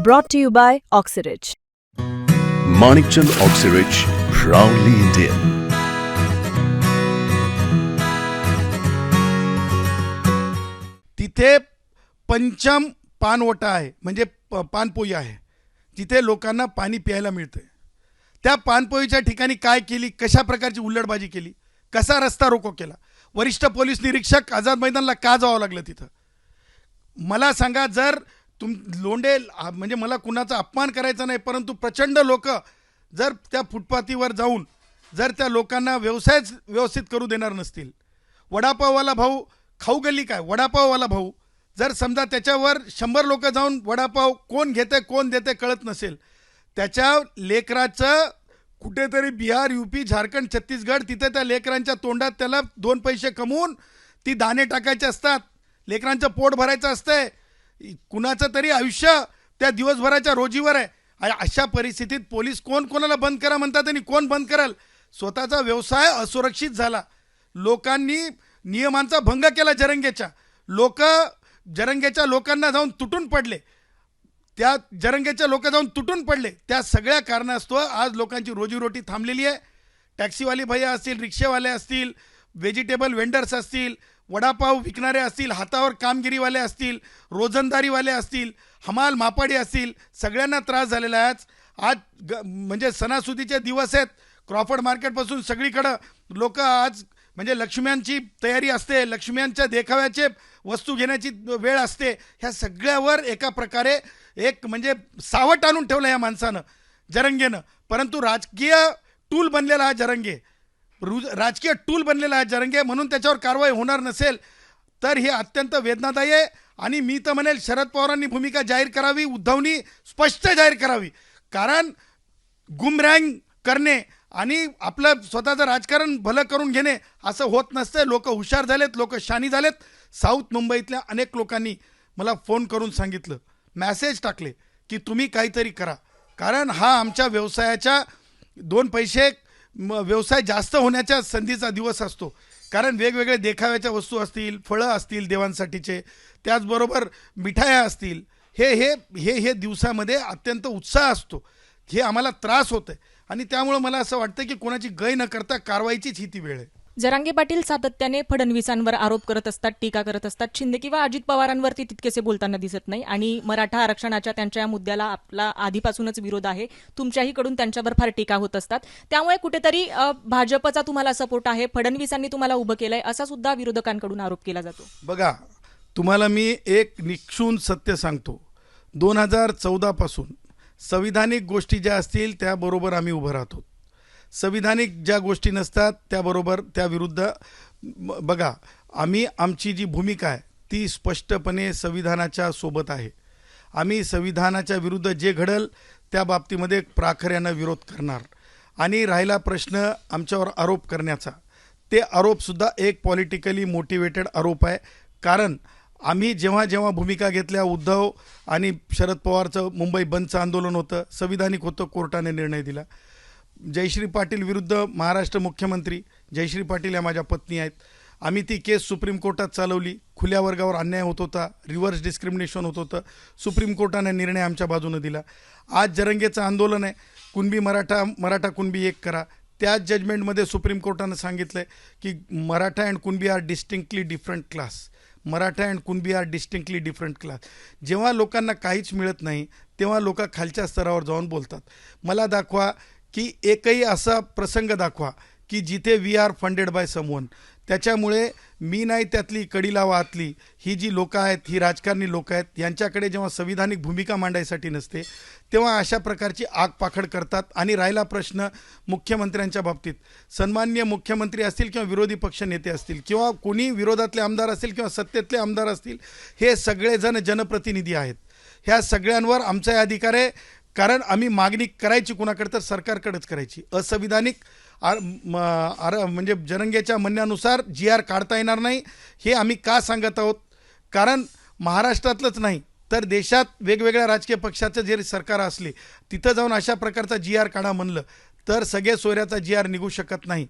Brought to you by Oxyridge. Manikchand Oxyrich, proudly Indian. तिथे पंचम पानवटा आहे म्हणजे प पानपोई आहे तिथे लोकांना पाणी प्यायला मिळतं त्या पानपोईच्या ठिकाणी काय केली कशा प्रकारची उल्लडबाजी केली कसा रस्ता रोको केला वरिष्ठ पोलीस निरीक्षक आझाद मैदानला का जावं लागलं तिथं मला सांगा जर तुम लोंडे म्हणजे मला कुणाचा अपमान करायचा नाही परंतु प्रचंड लोक जर त्या फुटपाथीवर जाऊन जर त्या लोकांना व्यवसायच व्यवस्थित करू देणार नसतील. वडापाववाला भाऊ खाऊ गल्ली काय? वडापाववाला भाऊ जर समजा त्याच्यावर शंभर लोक जाऊन वडापाव कोण घेते कोण देते कळत नसेल त्याच्या लेकराचं कुठेतरी बिहार यूपी झारखंड छत्तीसगड तिथे त्या लेकरांच्या तोंडात त्याला दोन पैसे कमवून ती दाणे टाकायचे असतात. लेकरांचं पोट भरायचं असतंय. कुणाचं तरी आयुष्य त्या दिवसभराच्या रोजीवर आहे. आणि अशा परिस्थितीत पोलीस कोण कोणाला बंद करा म्हणतात आणि कोण बंद कराल? स्वतःचा व्यवसाय असुरक्षित झाला. लोकांनी नियमांचा भंग केला जरंगेच्या. लोक जरंगेच्या लोकांना जाऊन तुटून पडले. त्या जरंगेच्या लोक जाऊन तुटून पडले. त्या सगळ्या कारणास्तव आज लोकांची रोजीरोटी थांबलेली आहे. टॅक्सीवाले भैया असतील रिक्षेवाले असतील व्हेजिटेबल वेंडर्स असतील वडापाव विकणारे असतील हातावर कामगिरीवाले असतील रोजंदारीवाले असतील हमाल मापाडी असतील सगळ्यांना त्रास झालेला आहे. आज आज ग म्हणजे सणासुदीचे दिवस आहेत. क्रॉफर्ड मार्केटपासून सगळीकडं लोक आज म्हणजे लक्ष्म्यांची तयारी असते लक्ष्म्यांच्या देखाव्याचे वस्तू घेण्याची वेळ असते. ह्या सगळ्यावर एका प्रकारे एक म्हणजे सावट आणून ठेवलं या माणसानं जरंगेनं. परंतु राजकीय टूल बनलेला हा जरंगे. राजकीय टूल बनलेला आहे जरंगे म्हणून त्याच्यावर कारवाई होणार नसेल तर हे अत्यंत वेदनादायी आहे. आणि मी तर म्हणेल शरद पवारांनी भूमिका जाहीर करावी उद्धवनी स्पष्ट जाहीर करावी. कारण गुमरँग करणे आणि आपलं स्वतःचं राजकारण भलं करून घेणे असं होत नसतं. लोक हुशार झालेत लोक शानी झालेत. साऊथ मुंबईतल्या अनेक लोकांनी मला फोन करून सांगितलं. मॅसेज टाकले की तुम्ही काहीतरी करा. कारण हा आमच्या व्यवसायाच्या दोन पैसे म- व्यवसाय जास्त होण्याच्या संधीचा दिवस असतो. कारण वेगवेगळे देखाव्याच्या वस्तू असतील फळं असतील देवांसाठीचे त्याचबरोबर मिठाया असतील हे हे हे हे दिवसामध्ये अत्यंत उत्साह असतो. हे आम्हाला त्रास होतं आहे आणि त्यामुळं मला असं वाटतं की कोणाची गय न करता कारवाईचीच ही ती वेळ आहे. जरांगे पाटील सातत्याने फडणवीसांवर आरोप करत असतात टीका करत असतात. शिंदे किंवा अजित पवारांवरती तितकेसे बोलताना दिसत नाही. आणि मराठा आरक्षणाच्या त्यांच्या या मुद्द्याला आपला आधीपासूनच विरोध आहे. तुमच्याही कडून त्यांच्यावर फार टीका होत असतात. त्यामुळे कुठेतरी भाजपचा तुम्हाला सपोर्ट आहे फडणवीसांनी तुम्हाला उभं केलंय असा सुद्धा विरोधकांकडून आरोप केला जातो. बघा तुम्हाला मी एक निक्षून सत्य सांगतो. दोन हजार चौदापासून संविधानिक गोष्टी ज्या असतील त्याबरोबर आम्ही उभं राहतो. संविधानिक ज्या गोष्टी नसतात त्याबरोबर त्याविरुद्ध बघा आम्ही आमची जी भूमिका आहे ती स्पष्टपणे संविधानाच्या सोबत आहे. आम्ही संविधानाच्या विरुद्ध जे घडल त्या बाबतीमध्ये प्राखऱ्यानं विरोध करणार. आणि राहिला प्रश्न आमच्यावर आरोप करण्याचा. ते आरोपसुद्धा एक पॉलिटिकली मोटिवेटेड आरोप आहे. कारण आम्ही जेव्हा जेव्हा भूमिका घेतल्या उद्धव आणि शरद पवारचं मुंबई बंदचं आंदोलन होतं संविधानिक होतं कोर्टाने निर्णय दिला. जयश्री पाटील विरुद्ध महाराष्ट्र मुख्यमंत्री जयश्री पाटील या माझ्या पत्नी आहेत. आम्ही ती केस सुप्रीम कोर्टात चालवली. खुल्या वर्गावर अन्याय होत होता. रिव्हर्स डिस्क्रिमिनेशन होत होतं. सुप्रीम कोर्टाने निर्णय आमच्या बाजूनं दिला. आज जरंगेचं आंदोलन आहे. कुणबी मराठा मराठा कुणबी एक करा. त्याच जजमेंटमध्ये सुप्रीम कोर्टानं सांगितलं आहे की Maratha and Kunbi are distinctly different class Maratha and Kunbi are distinctly different class जेव्हा लोकांना काहीच मिळत नाही तेव्हा लोक खालच्या स्तरावर जाऊन बोलतात. मला दाखवा की एकही असा प्रसंग दाखवा की जिथे we are funded by someone त्याच्यामुळे मी नाही त्यातली कडीला वाहतली ही जी लोकं आहेत ही राजकारणी लोकं आहेत यांच्याकडे जेव्हा संविधानिक भूमिका मांडायसाठी नसते तेव्हा अशा प्रकारची आगपाखड करतात आणि राहिला प्रश्न मुख्यमंत्र्यांच्या बाबतीत. सन्मान्य मुख्यमंत्री असतील किंवा विरोधी पक्ष नेते असतील किंवा कोणी विरोधातले आमदार असतील किंवा सत्तेतले आमदार असतील हे सगळेजण जनप्रतिनिधी आहेत. ह्या सगळ्यांवर आमचा अधिकार आहे. कारण आम्ही मागणी करायची कुणाकडे तर सरकारकडेच करायची. असंविधानिक आर म- आर म्हणजे जनंग्याच्या म्हणण्यानुसार जी आर काढता येणार नाही हे आम्ही का सांगत आहोत? कारण महाराष्ट्रातलंच नाही तर देशात वेगवेगळ्या राजकीय पक्षाचं जे सरकार असले तिथं जाऊन अशा प्रकारचा जी आर काढा म्हणलं तर सगळे सोयऱ्याचा जी आर निघू शकत नाही.